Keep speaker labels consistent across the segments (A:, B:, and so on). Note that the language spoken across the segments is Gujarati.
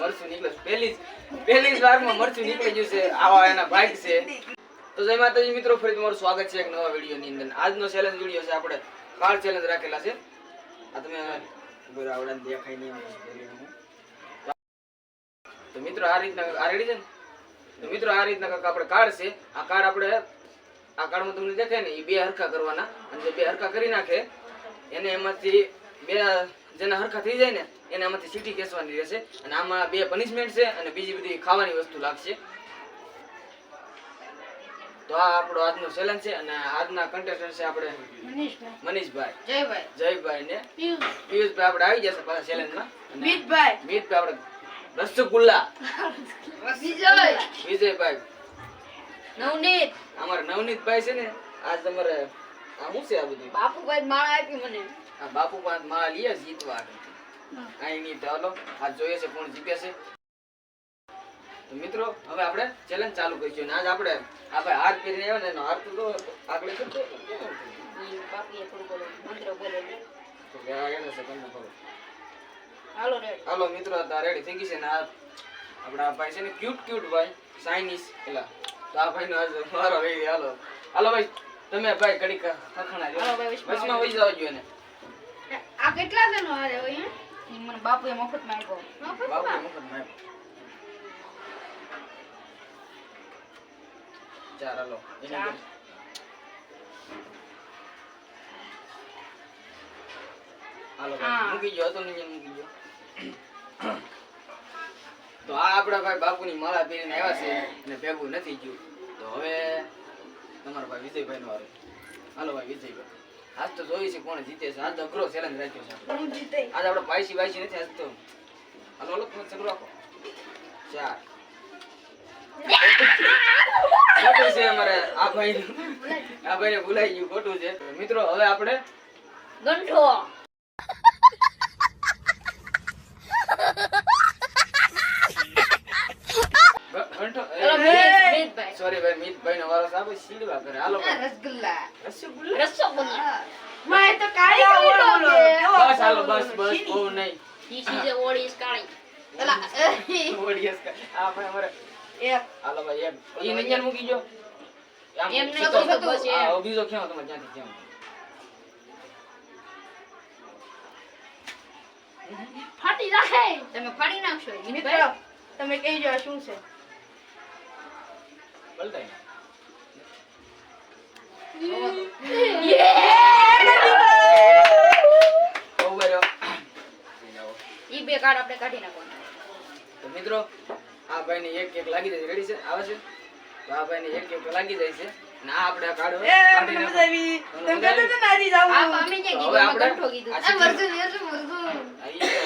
A: મરચું નીકળે પહેલી પહેલી જ વારમાં મરચું નીકળી ગયું છે. આવા એના ભાગ છે. તો જય માતાજી મિત્રો, ફરી તમારું સ્વાગત છે એક નવા વિડીયોની અંદર. આજનો ચેલેન્જ વીડિયો છે આપણે કાળ ચેલેન્જ રાખેલા છે. આ તમે ઊભો દેખાય નહીં. તો મિત્રો, આ રીતના આ રેડી છે ને? તો મિત્રો, આ રીતના કાક આપણે કાર્ડ છે. આ કાર્ડ આપણે આ કાર્ડમાં તમને દેખાય ને એ બે હરખા કરવાના. અને જે બે હરખા કરી નાખે, એને એમાંથી બે જેના હરખા થઈ જાય ને એને આમાંથી સીટી કેસવાની રહેશે. અને આમાં બે પનિશમેન્ટ છે અને બીજી બધી ખાવાની વસ્તુ લાગશે. તો આ આપણો આજનો ચેલેન્જ છે અને આજના કન્ટેસ્ટન્ટ છે આપણે
B: મનીષભાઈ. જયભાઈ.
A: જયભાઈ ને પિયુષભાઈ. આપણે આવી જશે પાછા ચેલેન્જમાં
B: મિતભાઈ.
A: મિતભાઈ આપણે રસગુલ્લા.
B: વિજય
A: વિજયભાઈ.
B: નવનીત.
A: અમારા નવનીતભાઈ છે ને આજ તમારે આ શું છે આ બધું?
B: બાપુભાઈ માળા આપી મને.
A: આ બાપુ પાંચ માળા લઈએ જીતવા અહીં નહીં ચાલો આ જોઈએ છે કોણ જીતે છે. તો મિત્રો હવે આપણે ચેલેન્જ ચાલુ કરીશું ને આજ આપણે આ ભાઈ હાર પહેરીને આવ્યો ને એનો હાર તો આગળ કરતો
B: બાપીએ થોડું મંત્ર બોલે
A: તો કે આ છે તમને ખબર
B: હાલો રેડ
A: હાલો મિત્રો આ રેડી થઈ ગઈ છે ને આ આપણા ભાઈ છે ને ક્યુટ ક્યુટ ભાઈ ચાઇનીઝ પેલા. તો આ ભાઈનો આજ મારો વેરી હાલો. હાલો ભાઈ તમે ભાઈ ઘડીક ખખણા જો
B: વચમાં
A: વહી જવા જોઈએ ને
B: આ કેટલા જણો હારે હોય મને બાપુએ મફતમાં આપ્યો.
A: મફતમાં ચાર હાલો
B: ચાર.
A: હાલો મૂકી ગયો હતો ને મૂકી ગયો તો આ આપણા ભાઈ બાપુની માળા પહેરીને આવ્યા છે અને ભેગું નથી ગયું તો હવે તમારો ભાઈ વિજયભાઈ નો હાલો ભાઈ વિજયભાઈ. આજ તો જોઈએ છે કોણ જીતે છે. આ તો અઘરો ચેલેન્જ રાખ્યો છે.
B: હું જીતે?
A: આજ આપણે પાયસી બાયસી નથી આજ તો હાલો હાલો તમે ચાલુ. રાખો ચાર. ખોટું છે અમારે આ ભાઈ આ ભાઈને ભૂલાઈ ગયું ખોટું છે. મિત્રો હવે આપણે
B: ગંઠો.
A: ભાઈ નો વારો છે. સીડવા કરે હાલો
B: રસગુલ્લા.
A: રસગુલ્લા?
B: રસગુલ્લા.
C: મેં તો કાળી કાળી લાગે.
A: બસ હાલો બસ બસ બહુ નહીં.
B: ઈ is a કાળી. એલા
A: ઓડિયસ કા- આ ભાઈ અમારે
C: એક.
A: હાલો ભાઈ એમ. ઈ નંજન મૂકી જો
B: એમ. નહીં તો બસ
A: એ બીજો ક્યાં તમે ક્યાંથી ક્યાં
B: ફાટી નાખે તમે ફાડી નાખશો
C: મિત્રો તમે કહી જો શું છે.
A: બરો.
B: ઈ બે કાર્ડ આપણે કાઢી નાખવાના
A: તો મિત્રો આ ભાઈને એક એક લાગી જાય રેડી છે? આવે છે? તો આ ભાઈને એક એક લાગી જાય છે. અને આપણે આ કાઢો. કાઢી
C: મને
A: નાખો.
C: મજા આવી તમે કહેતા હતા ને
B: આ અમે કીધું?
A: આપણે
B: ગંઠો કીધું.
A: આ તો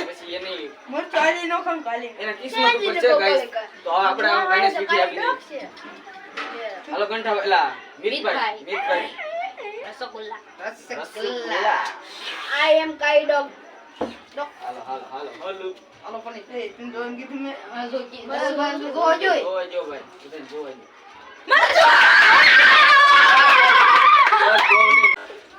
A: પછી એને
C: મરચું નો ખામ કાલે
A: એના કિસ્મત ઉપર છે ગાઈસ તો આપણે આ ભાઈને સ્વીટી આપી દઈએ. હાલો કંઠા એલા મીતભાઈ
B: મિતભાઈ. Rasgulla
A: rasgulla.
B: I am kind of
A: હાલો હાલો હાલો હાલો હાલો પણ
C: એ તમે તો એમ કીધું કી
B: બસ બસ જો
A: જો જો ભાઈ બધાને જો.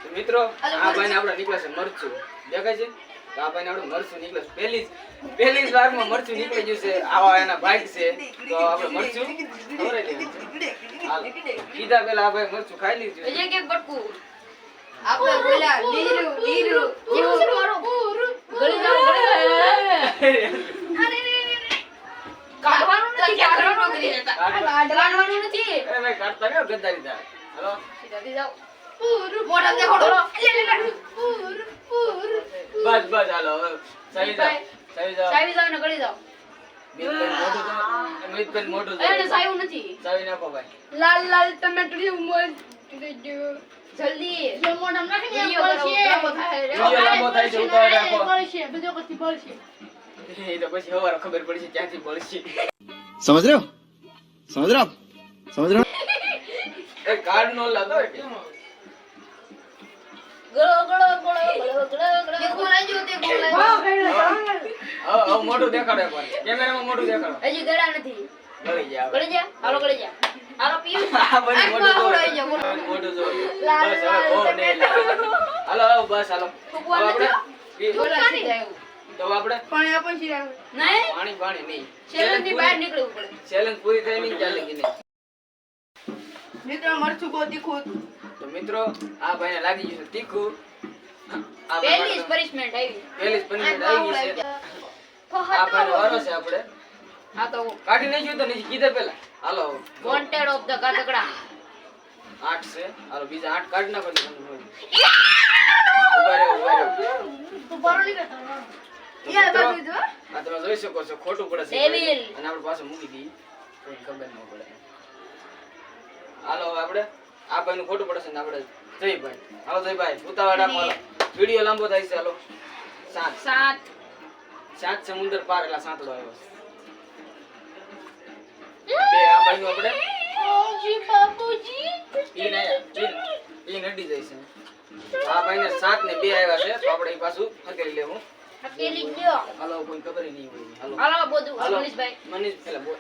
A: તો મિત્રો આ ભાઈને આપણે નીકળે છે મરચું દેખાય છે તો આપણે મરચું નીકળે પહેલી જ પહેલી જ વારમાં મરચું નીકળી ગયું છે. આવા એના ભાગ છે. તો આપણે મરચું. કીધા પેલા આ ભાઈ મરચું ખાઈ લીધું.
B: એક એક બટકું.
C: આપણે બોલ્યા લીરું લીરું
B: જેવું છે મારો. ગળી જાવ ગળી કાઢવાનું નથી કાઢવાનું નથી.
A: એ ભાઈ કાઢતા કેમ ગદ્દારી થાય. હાલો?
B: સીધાથી જાઓ
A: ખબર પડશે ક્યાંથી પડશે
D: સમજ રહ્યો? સમજ રહ્યો? સમજ
A: રહ્યો? કાર્ડ નો લાતો મોઢું દેખાડો કેમેરામાં
C: મરચું બહુ તીખું હતું.
A: તો મિત્રો આ ભાઈને લાગી ગયું છે તીખું.
B: પહેલી પનિશમેન્ટ આવી.
A: પહેલી પનિશમેન્ટ આવી છે. આ ભાઈનો વારો છે આપણે.
B: હા તો
A: કાઢી નહીં જોયું તો નહીં કીધે પેલા હાલો
B: વોન્ટેડ ઓફ ધ કાતકડા.
A: આઠ છે. હાલો બીજા આઠ કાઢ નાખો તમને ઊભા રહો, ઊભા તમે જોઈ શકો છો ખોટું પડે છે
B: Devil.
A: અને આપણે પાછું મૂકી દઈએ. ખબર ન પડે. હાલો આપણે આ ભાઈનું ખોટું પડશે ને આપણે જયભાઈ હાલો જયભાઈ ઉતાવળ રાખો વીડિયો લાંબો થાય છે હાલો. સાત.
B: સાત.
A: સાત સમુદ્ર પાર એટલે સાંતળો આવ્યો બે આ ભાઈનું આપણે.
B: ઓજી બાપુજી.
A: ઈ ને ઈ- ઈ નડી જાય છે. આ ભાઈને સાત ને બે આવ્યા છે તો આપણે પાછું હકેલી લેવું.
B: હકેલી
A: હાલો કોઈ ખબર નહીં હોય. હાલો.
B: હાલો બોધું મનીષભાઈ.
A: મનીષ પેલા બોલ.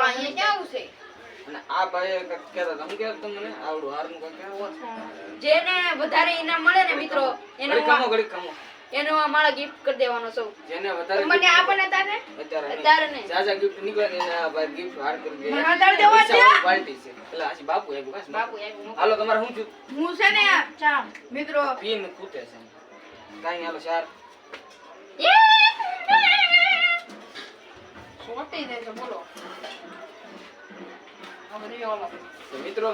B: અહીંયા ક્યાં છે?
A: અને આ ભાઈ કહેતા મને આવડું હારનું
B: જેને વધારે ઇનામ મળે ને મિત્રો એનો
A: કામો ઘડી કામો
B: એનો આ માળા ગિફ્ટ કરી દેવાનો સૌ.
A: જેને વધારે
C: મને આપણને તારે?
A: અત્યારે નહીં.
B: નહીં.
A: ગિફ્ટ નીકળે ને આ ભાઈ ગિફ્ટ હાર કરી દે.
C: મને તારે દેવા છે?
A: પાર્ટી છે. એટલે આસી બાપુ એક બસ
B: બાપુ એક
A: હાલો તમારે હું છું?
C: હું છે ને ચા મિત્રો.
A: પીન કૂતે છે. કાઈ હાલો ચાર
B: સોટી દે બોલો.
A: તો મિત્રો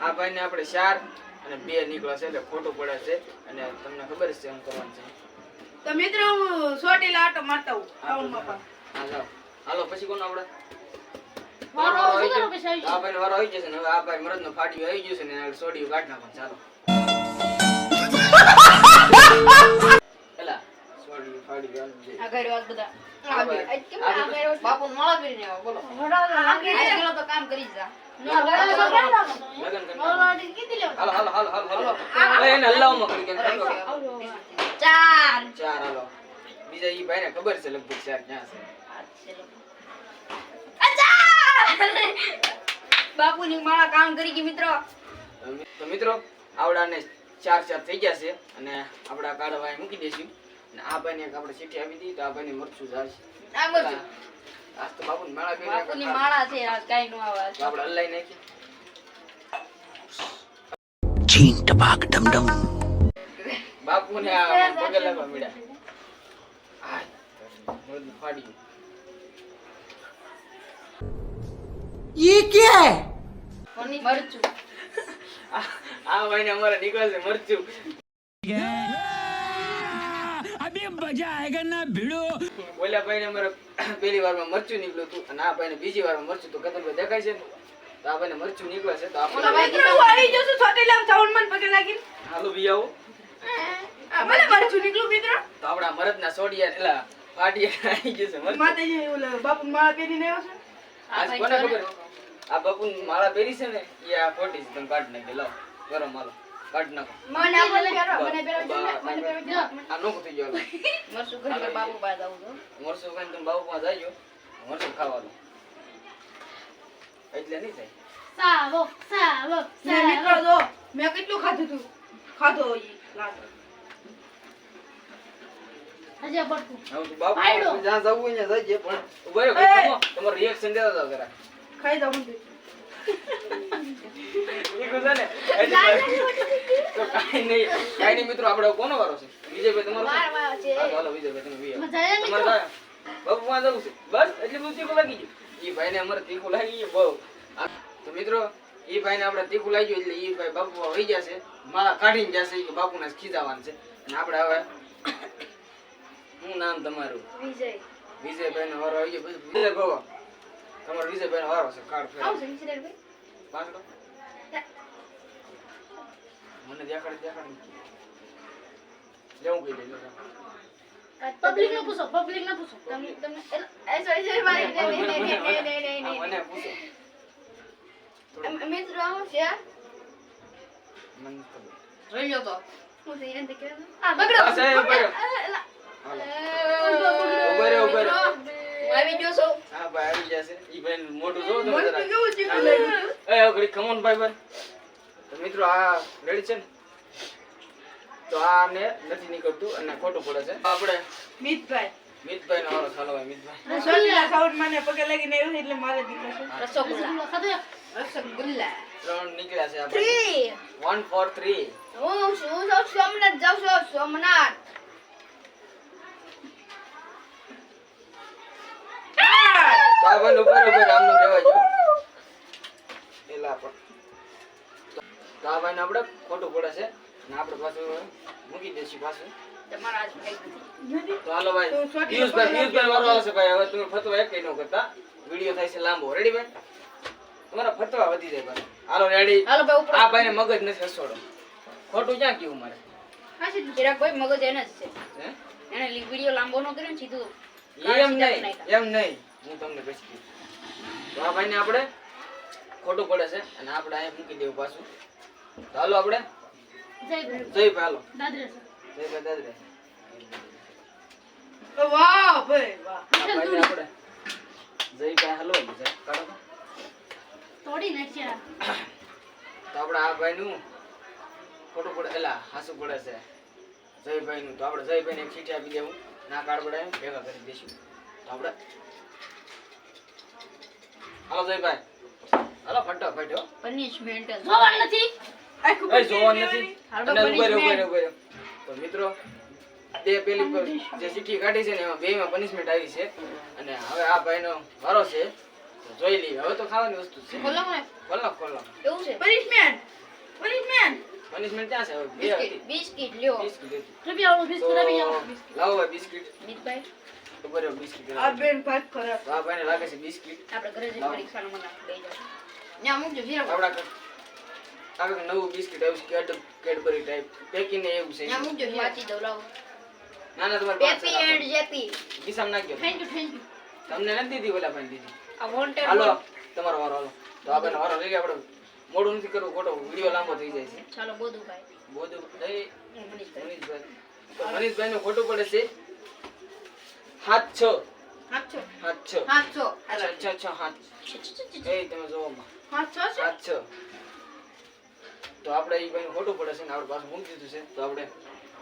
A: આ ભાઈને આપણે ચાર અને બે નીકળે છે એટલે ખોટું પડે છે અને તમને ખબર જ છે એમ કરવાનું છે.
C: તો મિત્રો હું સોટેલા આટો મારતા હું
A: તો
C: પણ
A: હાલો પછી કોણ આપણે
C: વારો
A: વારો આવી
C: કરો
A: ગયો.
C: પછી આવી
A: આ ભાઈ વારો આવી જશે ને હવે આ ભાઈ મરદનો ફાટ્યો આવી ગયો છે ને સોડિયું કાઢી નાખો ચાલો.
B: બાપુ માળા આવો બોલો. તો કામ કરી જ
C: ના,
A: બીજા ઈ ભાઈને ખબર છે લગભગ ચાર ક્યાં છે.
B: બાપુ ની માળા કામ કરી ગઈ મિત્રો.
A: તો મિત્રો આવડાને ચાર ચાર થઈ ગયા છે અને આપડા કાઢવા મૂકી અને આ બને આપણે ચીઠી આપી દીધી તો આ બને મરચું જાશે આજ તો બાપુની માળા
B: કરી બાપુની માળા છે આજ કાઈ નો આવે.
A: તો અલ્લાઈ
D: નાખી છીન ટપાક ડમડમ.
A: બાપુને આ પગે લાગવા મળ્યા આ મરદ ઈ કે?
B: મરચું.
A: આ વાઈને અમારા નીકળશે મરચું. અમારે નીકળે છે મરચું બોલ્યા ભાઈને અમારે પહેલી વારમાં મરચું નીકળ્યું હતું અને આ ભાઈને બીજી વારમાં મરચું તો કતલભાઈ દેખાય છે ને? તો આ ભાઈને મરચું નીકળે છે. તો આપણે
C: હું આવી જશું સોટેલા સાઉન્ડ મન પગે લાગી
A: હાલો ભી આવો.
C: મને મરચું નીકળ્યું મિત્ર.
A: તો આપણા મરદના સોડિયા એટલે ફાટિયા આવી ગયું છે મરચું.
C: માતાજી ઓલા બાપુ માળા પહેરીને આવ્યો છે?
A: આજ કોને ખબર? આ બાપુ માળા પહેરી છે ને? એ આ ખોટી છે તમે કાઢ નાખી લાવો. ગરમ હાલો કાઢી નાખો.
C: મને આપણને પહેરો મને પહેરો છે મને પહેરો જો
A: આ નોખું થઈ ગયો
B: મરસુ ઘરે બાપુ પાસે જાવ તો
A: મરસું ખાઈને તમે બાપુ પાસે જાયો મરસુ ખાવાનું. એટલે નહીં થાય.
C: સાવો સાવો ને મિત્રો જો મેં કેટલું ખાધું તું? ખાધો ઈ લાડો. હજી પડતું
A: હવે તો બાપુ જ્યાં જવું ત્યાં જઈએ પણ ઊભો રહ્યો! તમારું રિએક્શન દેતા જરા?
C: ખાઈ દઉં હું
A: ને મિત્રો આપણે કોનો વારો છે? વિજયભાઈ તમારો છે? હા, તો હાલો વિજયભાઈ તમે વી આવો. તમારે કાંઈ? બાપુ માં જવું છે. બસ એટલે બધું તીખું લાગી ગયું. ઈ ભાઈને અમારે તીખું લાગી ગયું બહુ. તો મિત્રો ઈ ભાઈને આપડે તીખું લાગ્યું એટલે એ ભાઈ બાપુ વહી જશે માળા કાઢીને જશે કે બાપુને ખીજાવાનું છે. અને આપડે હવે શું નામ તમારું?
B: વિજય.
A: વિજયભાઈ નો વારો આવી ગયો. વિજય ગોવા તમારો વિજયભાઈ વારો છે કાર્ડ ફેર
B: આવશે વિજયભાઈ
A: પાછળ મને દેખાડ દેખાડ. લેવું કઈ લેજો
C: પબ્લિક ને પૂછો પબ્લિક ને પૂછો.
B: તમે તમે એ સોરી સોરી મારી ને ને ને ને
A: ને
B: ને
A: મને પૂછો. થોડું
B: મિત્રો છે
A: મને ખબર.
B: જોઈ લો તો. હું જઈને દેખાડું
C: આ બગડો.
A: બસ, એ
B: ઊભા આવી ગયો છો?
A: હા ભાઈ આવી જશે. ઈ ભાઈ મોટું જો તમે મોટું.
C: કેવું ચીકું
A: એ ઘડીક come ભાઈ ભાઈ. તો મિત્રો આ રેડી છે ને? તો આને નથી નીકળતું અને ખોટું પડે છે. આપણે
C: મિતભાઈ.
A: મિતભાઈ નો વારો ચાલો ભાઈ મિતભાઈ.
C: સોનીના સાઉન્ડ મને પગે લાગીને આવ્યું એટલે મારે દીકરો છે.
B: રસગુલ્લા.
C: રસગુલ્લા.
A: ત્રણ નીકળ્યા છે આપણે.
B: થ્રી
A: વન ફોર થ્રી
B: હું શું છું સોમનાથ જાઉં છું સોમનાથ.
A: ભાઈ ઉપર ઉપર આમનું રહેવા જો એલા પણ. ભાઈને આપણે ખોટું પડે છે. ને આપણે પાછું મૂકી દઈશું પાછું.
B: ભાઈ.
A: તો હાલો ભાઈ
C: તો સોટી
A: પિયુષભાઈ પિયુષભાઈ વારો આવશે ભાઈ. હવે તમે ફતવા એક ન કરતા. વીડિયો થાય છે લાંબો. રેડી ભાઈ? તમારા ફતવા વધી જાય ભાઈ. હાલો રેડી
B: હાલો ભાઈ ઉપર
A: આ ભાઈને મગજ નથી હસોડો ખોટું ક્યાં કીધું મારે?
B: ભાઈ મગજ એને જ છે.
A: હે?
B: એને વીડિયો લાંબો ન કર્યો ને સીધું
A: એમ નહીં એમ નહીં. હું તમને પછી કહીશ. તો આ ભાઈને આપણે ખોટું પડે છે અને આપણે અહીંયા મૂકી દેવું પાછું. તો હાલો આપણે. જય ભાઈ હાલો. જય ભાઈ દાદરે.
C: વાહ ભાઈ વાહ.
A: આપણે જય ભાઈ હાલો જય કાઢો તો. તો આપણે આ ભાઈનું ખોટું પડે એલા હાસું પડે છે. જયભાઈનું તો આપણે જયભાઈને એક ચીઠી આપી દેવું. ના કાર્ડ પડે ભેગા કરી દઈશું. તો આપણે હાલો જયભાઈ. હાલો ફટાફટ હો
B: પનિશમેન્ટ
C: આખું
A: એ જોવાનું નથી.
B: હાલો,
A: અને ઊભા રહો, ઊભા તો મિત્રો તે પેલી પર જે ચીઠી કાઢી છે ને એમાં બેયમાં પનિશમેન્ટ આવી છે. અને હવે આ ભાઈનો વારો છે. તો જોઈ લઈએ. હવે તો ખાવાની વસ્તુ છે.
B: ખોલો
A: ખોલો ખોલો.
B: એવું છે?
C: પનિશમેન્ટ પનિશમેન્ટ
A: પનિશમેન્ટ ક્યાં છે? હવે
B: બિસ્કિટ
A: લ્યો.
B: બિસ્કિટ. લ્યો
A: બિસ્કિટ રૂપિયા લાવો બિસ્કિટ.
B: મિતભાઈ?
A: ઊભા બિસ્કિટ
C: આ બેન ભાત ખરાબ.
A: આ ભાઈને લાગે છે બિસ્કિટ.
B: આપણે ઘરે જઈને પરીક્ષાનો મને લઈ જાઓ ત્યાં મૂકજો ચિરાગ
A: આપણા ક- આ નવું બિસ્કિટ આવ્યું કેડ કેડબરી ટાઈપ પેકિંગ ને એવું છે.
B: ત્યાં મૂકજો વાંચી દઉં લાવો.
A: ના ના તમારે
B: પેપી એન્ડ જેપી
A: કિસામ નાખ્યો
B: થેન્ક યુ થેન્ક યુ
A: તમને નથી દીધી ઓલા ભાઈ દીધી?
B: આ વોન્ટેડ
A: હાલો તમારો વારો હાલો. તો આ ભાઈનો વારો લઈ આપણે મોડું નથી કરવું ખોટો વીડિયો લાંબો થઈ જાય છે.
B: ચાલો બોધું ભાઈ
A: બોધુ
B: મનીષભાઈ.
A: મનીષભાઈ. નું ખોટું પડે છે. હાથ છ. હાથ છ. હાથ એ તમે જોવો માં
C: હાચો છે
A: સાત છ. તો આપણે એ ભાઈ ખોટું પડે છે ને આપણે પાછું મૂકી દીધું છે. તો આપણે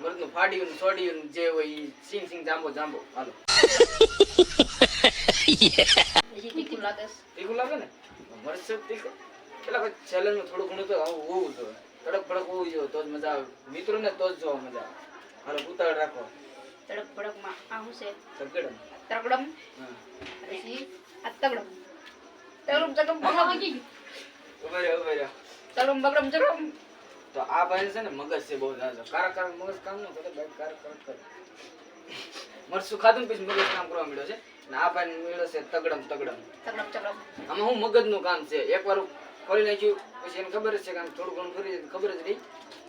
A: મરદનું ફાડ્યું ને સોડ્યું જે હોય ઈ સિંગ સિંગ જાંબો જાંબો. હાલો.
B: તીખું લાગે
A: તીખું લાગે ને? મરચ તીખું? પેલા ચેલેન્જ થોડું ઘણું તો આવું હોવું જોઈએ. કડક ભડક હોવું જોઈએ તો જ મજા આવે. મિત્રોને તો જ જોવા મજા આવે. હાલો ઉતાળ રાખો.
B: તડક ભડકમાં. આ શું છે? તકડમ
A: તકડમ
B: પછી આ તગડમ તગડમ તગડમ બગડમ
A: ઊભા રહ્યો ઊભા રહ્યો
B: તગડમ બગડમ તગડમ
A: તો આ ભાઈ છે ને મગજ છે બહુ ઝાઝો કારક કારક મગજ કામ ન કરે ભાઈ કારક કારક કરે. મરસું ખાધું પછી મગજ કામ કરવા મળ્યો છે. ને આ ભાઈ મળ્યો છે તગડમ તગડમ.
B: તગડમ તગડમ.
A: આમાં હું મગજનું કામ છે? એકવાર ખોલી નાખ્યું પછી એને ખબર જ છે કે આમ થોડું ઘણું કરી ખબર જ રહી.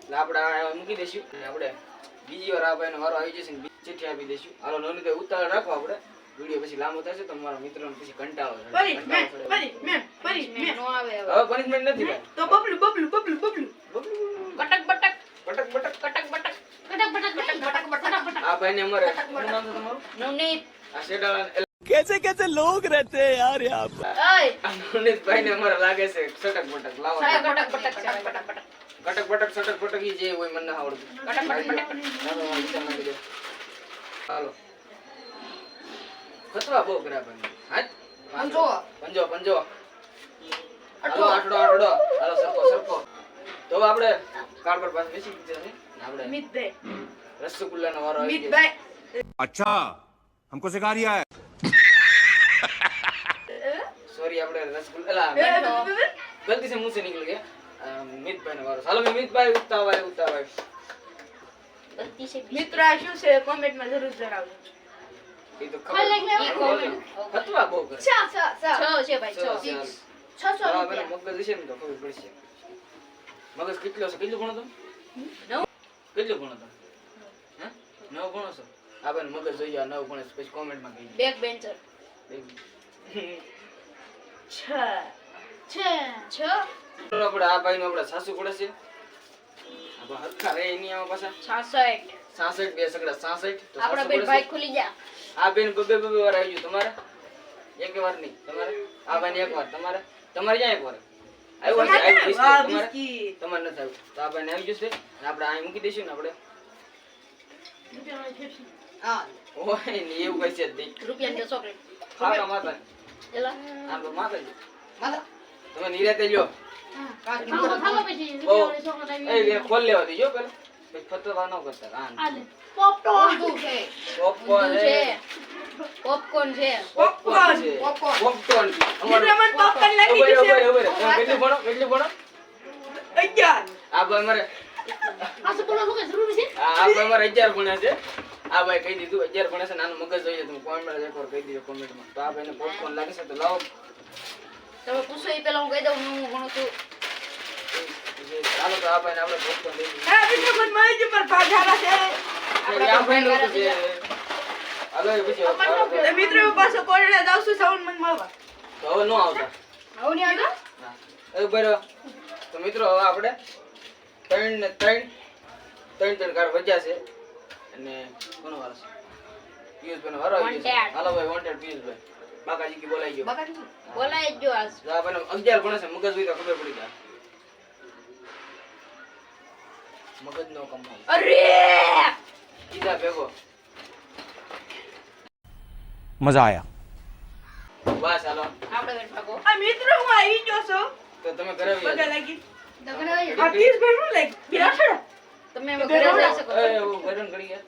A: એટલે આપણે મૂકી દઈશું. આપણે બીજી વાર આ ભાઈનો વારો આવી જશે ને બીજી ચિઠ્ઠી આપી દઈશું હાલો નોની તો ઉતાવળ રાખો આપણે વિડીયો પછી લાંબો થશે તો મારા મિત્રોને પછી કંટાળો ચડે.
C: પનિશમેન્ટ
A: કંટાળો ચડે.
C: પનિશમેન્ટ પનિશમેન્ટ
B: નો આવે હવે
A: હવે પનિશમેન્ટ નથી ભાઈ
C: તો બબલું બબલું બબલું બબલું
B: કટક બટક
A: પટક પટક
B: કટક બટક કટક બટક બટક બટક બટક
A: આ ભાઈને અમારે શું નામ છે તમારું
B: નવનીત
A: આ શેડાળા
D: कैसे कैसे लोग रहते हैं यार यहाँ पर
B: ઓય
A: નવનીત ભાઈને અમારે લાગે છે સટક બટક લાવો
B: સાહેબ બટક બટક બટક બટક બટક
A: કટક બટક સટક બટક ઈ જે હોય મને ના આવડતું
B: બટક બટક બટક
A: ચાલો, આ વિચાર નાખી દો. હાલો ખતવા બહુ કર્યા ભાઈ હાથ
B: પંજો.
A: પંજો પંજો હાલો આટડો આટડો હાલો સરકો સરકો તો હવે આપણે કાર્ડ પર પાસે બેસી ગયા છે ને આપણે
C: મિતભાઈ
A: રસગુલ્લાનો વારો આવી ગયો
C: મિતભાઈ
E: अच्छा हमको सिखा रिया है
A: સોરી આપણે રસગુલ્લા એલા, ગલતી સે મુંહ से निकल गया અ, વારો. ચાલો મિતભાઈ ઉગતા હોય ઉગતા હોય
B: ગલતી છે
C: મિત્રો આ શું છે? કોમેન્ટમાં જરૂર જણાવજો.
A: એ તો ખબર
B: ઈ
A: બહુ કરે.
B: છ છે ભાઈ
A: ચાલો,
B: છ છ. રૂપિયા.
A: મગજ હશે ને તો ખબર પડશે. મગજ કેટલો છે કેટલું ભણો તમે? કેટલું ભણો તમે? નવ ભણો છો? આ બેન મગજ જોઈ જાવ નવ ભણે છે, પછી કોમેન્ટમાં કહી
B: બેક બેન્ચર.
C: છ.
B: છ.
A: ચાલો આપણે આ ભાઈનું આપણે સાસુ પડે છે. હરખા રહે નહીં આમાં પાછા.
B: છાસઠ
A: સાસઠ બે સગડા સાસઠ.
B: આપણા બેન ભાઈ ખુલી જા
A: આ બેન બબે બબે વાર આવી ગયું. તમારે? એક વાર નહીં. તમારે? આ ભાઈ એક વાર. તમારે? તમારે ક્યાં એક વાર? આવ્યું હશે, આવ્યું હશે.
C: વાહ
A: તમારે? નથી આવ્યું. તો આ ભાઈને આવી જશે આપણે અહીં મૂકી દઈશું ને આપણે. ઓય ને એવું કઈ છે જ નહીં.
B: રૂપિયા છે ચોકલેટ.
A: ખાવા માતા.
B: એલા
A: તમે નિરાતે લ્યો. એ કરતા
B: આ લે
C: છે
A: પોપકોર્ન
B: છે પોપકોર્ન છે
A: પોપકોર્ન છે
C: પોપકોર્ન.
A: પોપકોર્ન
C: મિત્રો મને popcorn લાગી ગયું છે.
A: ઉભરે, ઉભરે. તમે કેટલું ભણો કેટલું ભણો
C: અગિયાર
A: આ ભાઈ મારે
B: આ શું બોલો શું કઈ છે
A: આ આ ભાઈ મારે અગિયાર ભણ્યા છે આ ભાઈ કહી દીધું અગિયાર ભણે છે નાનું મગજ જોઈએ તમે કોમેન્ટ કહી દીધો કોમેન્ટમાં તો આ ભાઈને પોપકોર્ન લાગે છે તો લાવો
B: તમે પૂછો એ પેલા હું કહી દઉં હું ઘણું છું
A: ચાલો તો આ આપણે
C: હા મિત્રો મળી છે.
A: આ છે. હાલો એ પછી
C: મિત્રો જાઉં છું સાઉન્ડ મને મળવા.
A: તો હવે ન આવતા.
C: હવે નહીં આવતો.
A: એ તો મિત્રો હવે આપણે ત્રણ ને ત્રણ ત્રણ ત્રણ કાર્ડ વધ્યા છે. અને કોનો વારો છે? પિયુષભાઈનો વારો આવી ગયો હાલો ભાઈ વોન્ટેડ પિયુષભાઈ. બાકાજી કી બોલાઈ ગયો.
C: બાકાજી
B: બોલાઈ ગયો આજ.
A: હા પણ 11 ગણો છે મગજ હોય ખબર પડી જાય. મગજ નો કમ
C: અરે!
A: ઈદા ભેગો.
E: મજા આયા.
A: બસ હાલો
B: આપણે બેઠાકો
C: આ મિત્રો હું આવી ગયો છો.
A: તો તમે ઘરે આવી.
C: બગા લાગી.
B: દગડાય
C: આ પીસ બેઠો લાગી બિરાછડો
B: તમે ઘરે જઈ શકો
A: ઘરે ઘડી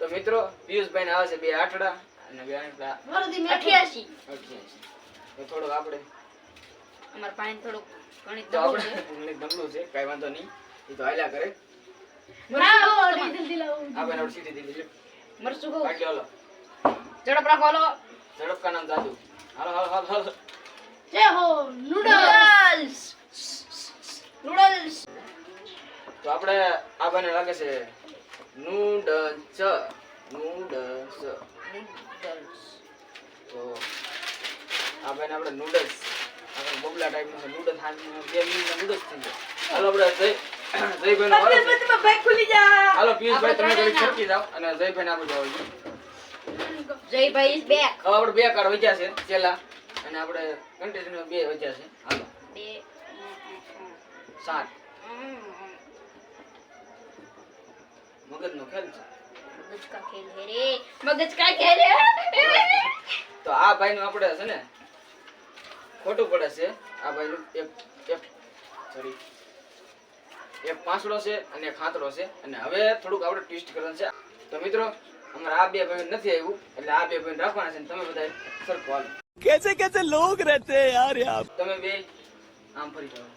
A: તો મિત્રો પિયુષભાઈ ને આવે છે બે આઠડા. અને બે આઠડા
B: અઠ્યાસી
A: અઠ્યાસી તો થોડુંક આપણે
B: અમાર પાણી થોડુંક ગણિત
A: તો
B: દબો
A: આપણે
B: છે.
A: બદલું છે કઈ વાંધો નહીં. એ તો હાલ્યા કરે. આ સીધી દીધી લ્યો.
B: મરચું કહું
A: કાઢી હાલો.
B: ઝડપ રાખો હાલો.
A: ઝડપ કા નામ દાદુ હાલો હાલો હાલો હાલો.
B: જય હો નૂડલ્સ. નૂડલ્સ.
A: તો આપણે આ ભાઈને લાગે છે નૂડલ્સ નૂડલ્સ. તો આ ભાઈ આપણે નૂડલ્સ આપણે બબલા ટાઈપનું છે નૂડલ્સ હાથમાં બે મિનિટમાં નૂડલ્સ થઈ જાય હાલો આપણે જય છે.
C: ભાઈ ખુલી જા
A: હાલો પિયુષભાઈ તમે
B: કરી
A: ઘડી જાઓ અને જયભાઈ આપણે જવાનું
B: જયભાઈ ઇઝ બેક
A: હવે આપણે બે કાર્ડ વચ્યા છે છેલ્લા અને આપણે કન્ટિન્યુ બે વચ્યા છે હાલો
B: બે
A: સાત મગજનો ખેલ છે
B: મગજ કા ખેલ હે રે? મગજ કા ખેલ?
A: તો આ ભાઈ નું આપણે છે ને ખોટું પડે છે. આ ભાઈ નું એક એક સોરી એક પાંસડો છે અને એક હાથડો છે. અને હવે થોડુંક આપણે ટ્વિસ્ટ કરવાનું છે. તો મિત્રો અમારા આ બે ભાઈ નથી આવ્યું એટલે આ બે ભાઈ રાખવાના છે તમે બધા સરખો હાલો
D: કેસે કેસે લોગ રહેતે યાર યાર
A: તમે બે આમ ફરી જાઓ.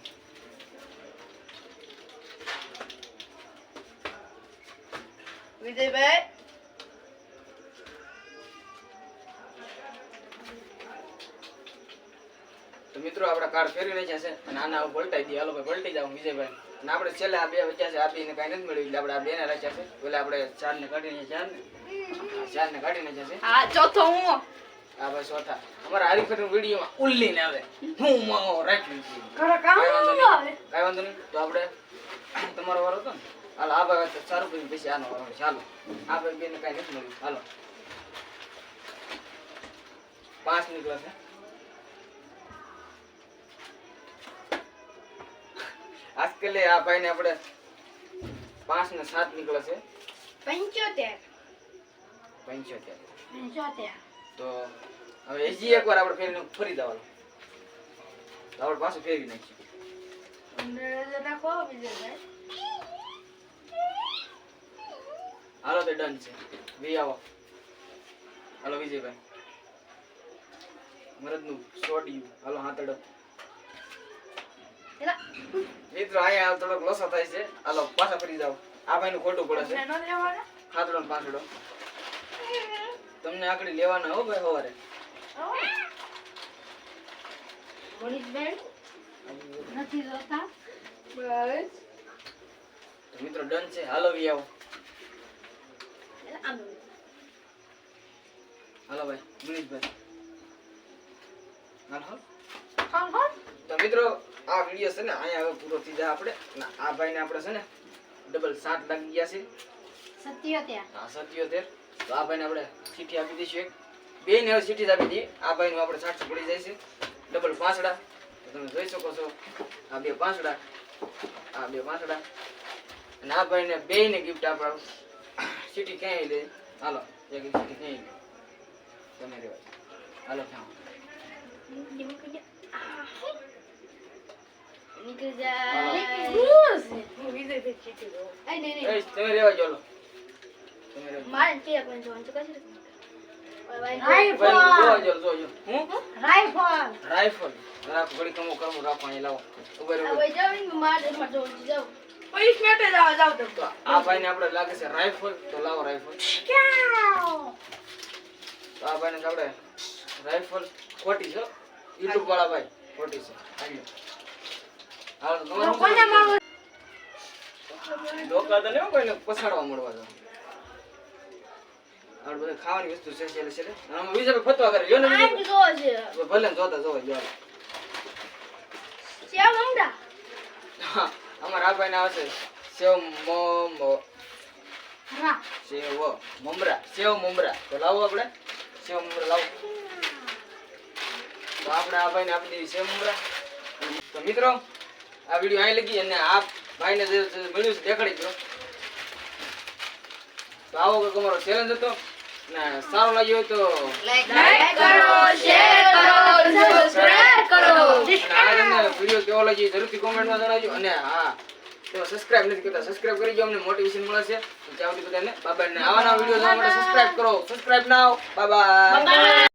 C: વિજયભાઈ?
A: તો મિત્રો આપડે કાર્ડ ફેરવી નાખ્યા છે. અને આના પલટાઈ દઈએ. હાલો ભાઈ પલટી જાવ વિજયભાઈ. અને આપણે છેલ્લે આ બે વચ્યા છે. આ બેને કાંઈ નથી મળ્યું. એટલે આપણે આ બેને રાખ્યા છે. એટલે આપણે ચાર ને કાઢી નાખ્યા ચાર ને ચાર ને કાઢી નાખ્યા છે.
B: હા ચોથો હું.
A: આ ભાઈ ચોથા. અમારા હરીફર વિડીયોમાં ઉલ્લી ને આવે. હું રાખ્યું કાંઈ વાંધો નહીં. તો આપણે તમારો વારો હતો ને? હાલો આ ભાઈ સારું કર્યું. પછી આનો ચાલો. આ ભાઈ બેને કાંઈ નથી મળ્યું. હાલો. પાંચ નીકળો છે. આજકાલ આ ભાઈને આપણે પાંચ ને સાત નીકળે છે.
C: પંચોતેર.
A: પંચોતેર.
C: પંચોતેર.
A: તો હવે હજી એકવાર આપણે ફેરીને ફરી દેવાનું આપણે પાછું ફેરવી નાખીએ.
C: પંદર બીજો
A: હાલો તો ડન છે. વી આવો. હાલો વિજયભાઈ. મરદનું સોડિયું. હાલો હાથડો મિત્રો અહીંયા થોડોક લોસો થાય છે. હાલો પાછા ફરી જાઓ. આ ભાઈનું ખોટું પડે છે. ખાતડો ને પાછડો તમને આકડી લેવાના હો ભાઈ સવારે મિત્રો ડન છે. હાલો વી આવો.
B: આમ
A: હાલો ભાઈ મુનીષભાઈ હાલો હાલો.
C: હા હા
A: તો મિત્રો આ વીડિયો છે ને અહીંયા હવે પૂરો થઈ જાય આપણે. આ ભાઈને આપણે છે ને ડબલ સાત લાગી ગયા છે.
B: સત્યોતેર.
A: આ સત્યોતેર. તો આ ભાઈને આપણે ચીઠી આપી દઈશું એક. બે ને હવે ચીઠી આપી દઈએ. આ ભાઈનું આપણે સાતસો પડી જાય છે. ડબલ પાંચડા તમે જોઈ શકો છો આ બે પાંચડા આ બે પાંચડા અને આ ભાઈને બે ને ગિફ્ટ આપણે ચીઠી ક્યાંય લે હાલો એક લે તમે રેવા હાલો રેવા જો લો તમે રેવા
B: મારે પીડા પણ જોવાનું છે કશું
A: ભાઈ જોવા જો જોજો હું?
C: રાઇફલ
A: રાઇફલ રાખો ઘડી કમો કરવું રાખો અહીં લાવો. ઊભા રહો
B: જાવ ને મારે મારે
C: પોલીસ મેટે જાવ જાવ તો
A: આ ભાઈને આપણે લાગે છે રાઇફલ તો લાવો રાઇફલ તો આ ભાઈને આપણે રાઇફલ ખોટી છે. યુટ્યુબ વાળા ભાઈ ખોટી છે. હાલ્યો. હાલો શું
C: કોને
A: તો નહીં કોઈને પછાડવા મળવા જાવ આપણે બધા ખાવાની વસ્તુ છે છેલ્લે છેલ્લે આમાં બીજા ફતવા કરે. ને ભલે જોતા જોવા જો
B: શ્યામ
A: હા, અમારા આ ભાઈને આવશે. સેવ મોમો. સેવ મમરા. સેવ મમરા. તો લાવો આપણે. સેવ મમરા લાવો. તો આપણે આ ભાઈને આપી દેવી સેવ મમરા. તો મિત્રો આ વીડિયો અહીં લગી અને આ ભાઈને જે મળ્યું છે દેખાડી દો. તો આવો કંઈક અમારો ચેલેન્જ હતો. ને સારો લાગ્યો તો.
B: લાઈક કરો શેર કરો સબસ્ક્રાઇબ કરો.
A: તમને વીડિયો કેવો લાગ્યો જરૂરથી કોમેન્ટમાં જણાવજો. અને હા તો સબસ્ક્રાઇબ નથી કરતા સબસ્ક્રાઇબ કરી જો અમને મોટિવેશન મળે છે. તો ચાવથી બધાને બાબાને આવાના વીડિયો જોવા માટે સબસ્ક્રાઇબ કરો. સબસ્ક્રાઇબ નાવ બાય બાય